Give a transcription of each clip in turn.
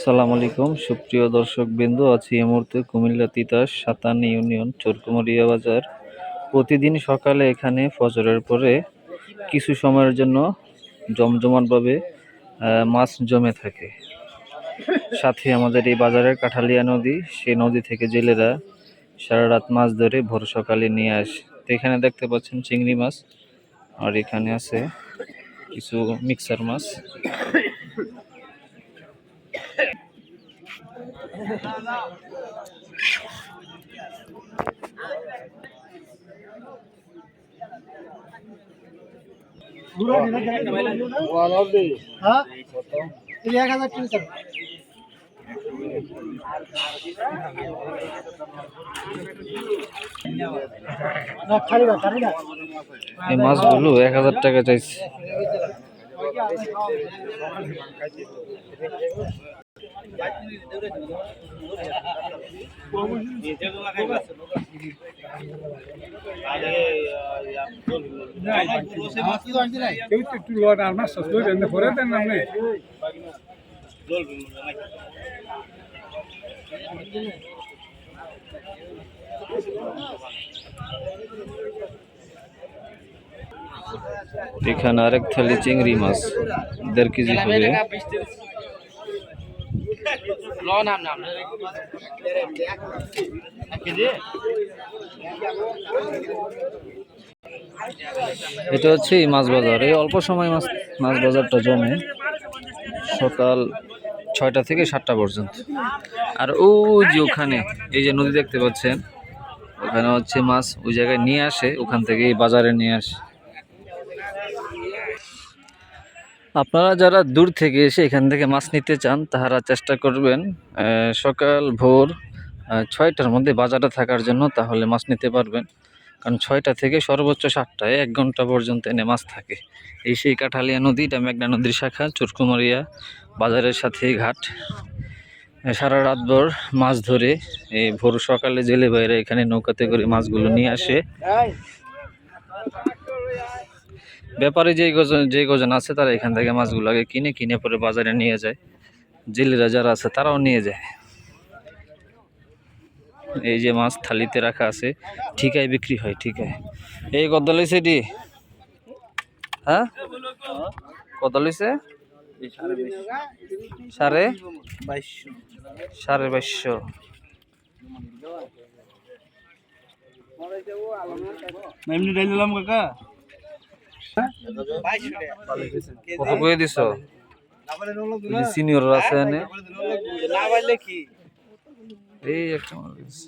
সালাম আলাইকুম, সুপ্রিয় দর্শক বিন্দু আছি এই মুহূর্তে কুমিল্লা তিতাস সাতান ইউনিয়ন, চোরকুমারিয়া বাজার। প্রতিদিন সকালে এখানে ফজরের পরে কিছু সময়ের জন্য জমজমাটভাবে মাছ জমে থাকে। সাথে আমাদের এই বাজারের কাঠালিয়া নদী, সে নদী থেকে জেলেরা সারা রাত মাছ ধরে ভোর সকালে নিয়ে আসে। তো এখানে দেখতে পাচ্ছেন চিংড়ি মাছ, আর এখানে আছে কিছু মিক্সার মাছ। এক হাজার এই মাছগুলো এক হাজার টাকা চাইছে। একটু লোড আর সস্তা পরে দেন এখানে আরেক থালি চিংড়ি মাছ দেড় কেজি করে এটা হচ্ছে মাছ বাজার। এই অল্প সময় মাছ মাছ বাজারটা জমে সকাল ছয়টা থেকে সাতটা পর্যন্ত। আর ও যে ওখানে, এই যে নদী দেখতে পাচ্ছেন, ওখানে হচ্ছে মাছ ওই জায়গায় নিয়ে আসে, ওখান থেকে বাজারে নিয়ে আসে। আপনারা যারা দূর থেকে এসে এখান থেকে মাছ নিতে চান, তাহারা চেষ্টা করবেন সকাল ভোর ছয়টার মধ্যে বাজারে থাকার জন্য তাহলে মাছ নিতে পারবেন। কারণ ছয়টা থেকে সর্বোচ্চ সাতটায় এক ঘণ্টা পর্যন্ত এনে মাছ থাকে। এই সেই কাঠালিয়া নদী, এটা মেঘনা নদীর শাখা, চুরকুমারিয়া বাজারের সাথে ঘাট। সারা রাতভর মাছ ধরে এই ভোর সকালে জেলে বাইরে এখানে নৌকাতে করে মাছগুলো নিয়ে আসে। ব্যাপারে যে গজন যে গজন আছে তারা এখান থেকে মাছগুলোকে কিনে কিনে পরে বাজারে নিয়ে যায়। জেলেরা যারা আছে তারাও নিয়ে যায়। এই যে মাছ থালিতে রাখা আছে, ঠিকায় বিক্রি হয়, ঠিকায়। এই কত লইছে ডি হ্যাঁ? কত লইছে সাড়ে? সাড়ে বাইশশো। কাকা। কত করে দিছ সিনিয়র আছে এনে এই একটা মাল দিছে।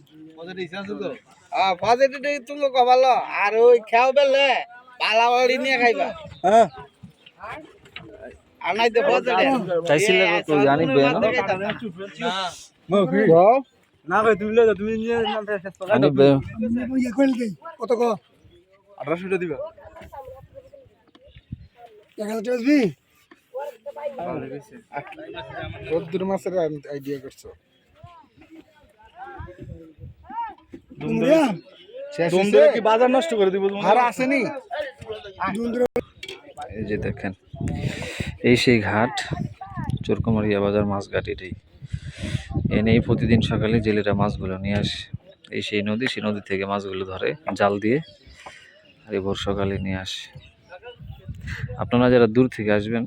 তুমি কবালো আর ওই খেয়াও বেলে নিয়ে খাইবা হ্যাঁ তো জানি না তুমি তুমি নিয়ে কত ক দিবা এক হাজার টাকা দিবি রোদ্দুর মাসের আইডিয়া করছ। কি বাজার নষ্ট করে দিব আর আসেনি? এই যে দেখেন এই সেই ঘাট চোরকুমারিয়া বাজার মাছ ঘাট এটাই এনেই প্রতিদিন সকালে জেলেরা মাছগুলো নিয়ে আসে। এই সেই নদী সেই নদী থেকে মাছগুলো ধরে জাল দিয়ে আর এই ভোর সকালে নিয়ে আসে। আপনারা যারা দূর থেকে আসবেন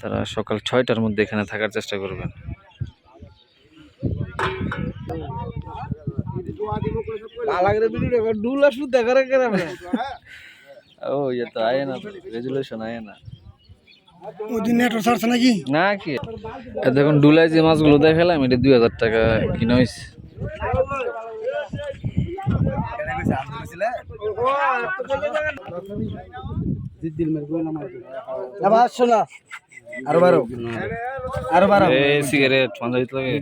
তারা সকাল ছয়টার মধ্যে এখানে থাকার চেষ্টা করবেন। ও ইয়ে তো আয় না রেজুলেশন আয় না। কি? দেখুন ডুলাই যে মাছগুলো দেখালাম এটা দুই হাজার টাকা কিনা হয়েছে আবার শোনা আরও বারো আরও বারো এই সিগারেট লাগে।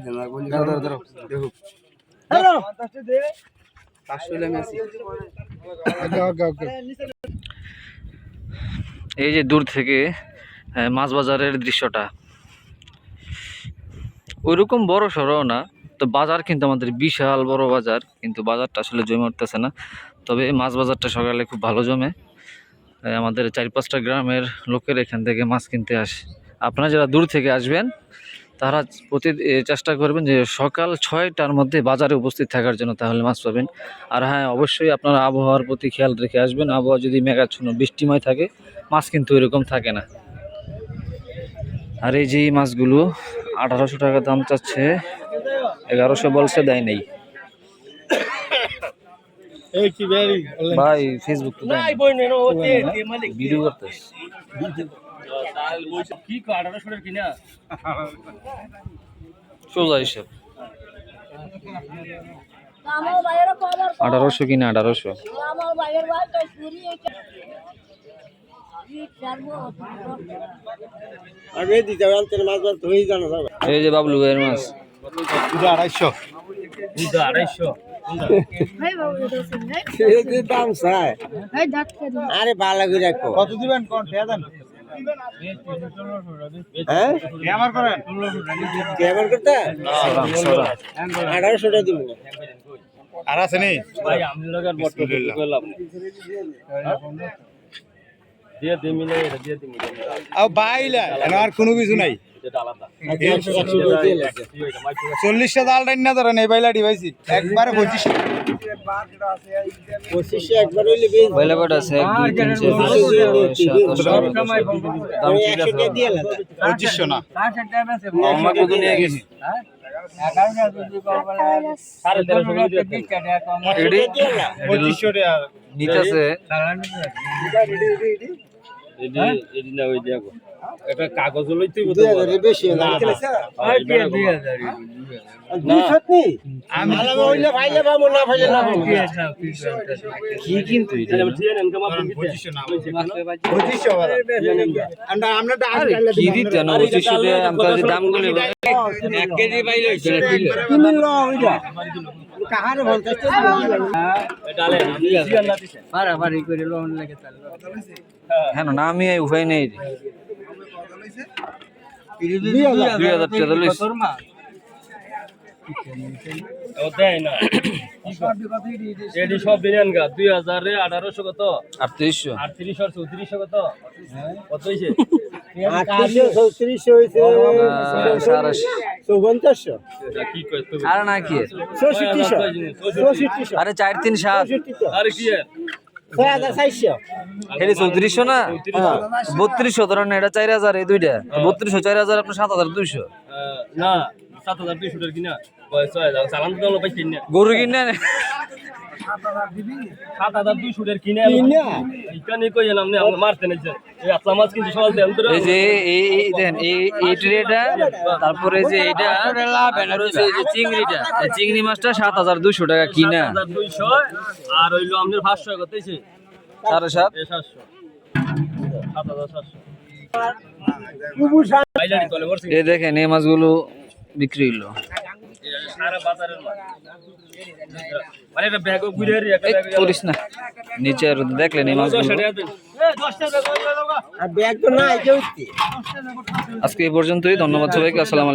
ধরো ধরো যে দূর থেকে মাছ বাজারের দৃশ্যটা। ওইরকম বড় সড়ও না তো বাজার কিন্তু আমাদের বিশাল বড় বাজার কিন্তু বাজারটা আসলে জমে উঠতেছে না। তবে মাছ বাজারটা সকালে খুব ভালো জমে। আমাদের চার পাঁচটা গ্রামের লোকের এখান থেকে মাছ কিনতে আসে। আপনারা যারা দূর থেকে আসবেন, তারা প্রতি চেষ্টা করবেন যে সকাল ছয়টার মধ্যে বাজারে উপস্থিত থাকার জন্য তাহলে মাছ পাবেন। আর হ্যাঁ অবশ্যই আপনারা আবহাওয়ার প্রতি খেয়াল রেখে আসবেন। আবহাওয়া যদি মেঘাচ্ছন্ন, বৃষ্টিময় থাকে, মাছ কিন্তু এরকম থাকে না। আর এই যে মাছগুলো আঠারোশো টাকা দাম চাচ্ছে, এগারোশো বলছে দেয় নেই। ভাই ফেসবুক তো দেয় বই নেন ও তে তে মালিক? ভিডিও করতেছ। কি কো 1800 এর কিনা? সোজা হিসাব। আমার বাইরে আঠারোশো কিনা আঠারোশো। এই যে বাবলু এর মাছ। আড়াইশো। দুটো 250 ভাই বাবু এটা ভাই এই দাম চাই ভাই দাঁত খেয়ে দিন আরে ভালো করে কত দিবেন কোন দেন হ্যাঁ আমার করেন কেমন করতে সরা, সরা। আঠারোশো টাকা দিব আর কোনো কিছু নাই চল্লিশটা জাল টাইন না ধরেন এই বাইলাটি পাইছি একবারে পঁচিশ পঁচিশশো না নিতেছে একটা কাগজ লইতে বেশি না কি কিন্তু এটা? পঁচিশশো না পঁচিশশো আমরা আমরা হ্যাঁ না আমি এই উপায় নেই দুই। হাজার টাকা লইস এডি সব বিরিয়ান গা দুই হাজারে আঠারোশো কত? আটত্রিশশো। আটত্রিশশো চৌত্রিশশো কত? কত হয়েছে আটত্রিশশো চৌত্রিশশো হয়েছে সাড়ে চৌপঞ্চাশশো। কি কয় তো আর না কি? আরে চার তিন সাত আরে কি? ছয় হাজার চারশো। এটা চৌত্রিশশো না? বত্রিশশো ধরেন এটা চার হাজার এই দুইটা। বত্রিশশো চার হাজার আপনার সাত হাজার দুইশো। না সাত হাজার দুইশো কিনা? গরু কিনে সাত হাজার দুইশো কিনে? মারতে এই যে। এই দেন এই ট্রেটা তারপরে যে এটা চিংড়িটা চিংড়ি মাছটা সাত হাজার দুইশো টাকা কিনা। দুইশো আর হইল আপনার পাঁচশো করতেছে সাড়ে সাত? এই দেখেন এই মাছগুলো বিক্রি মানে নিচে দেখলেন এই মাছগুলো। আর ব্যাগ তো নাই কেউ আজকে এই পর্যন্তই ধন্যবাদ সবাইকে আসসালামু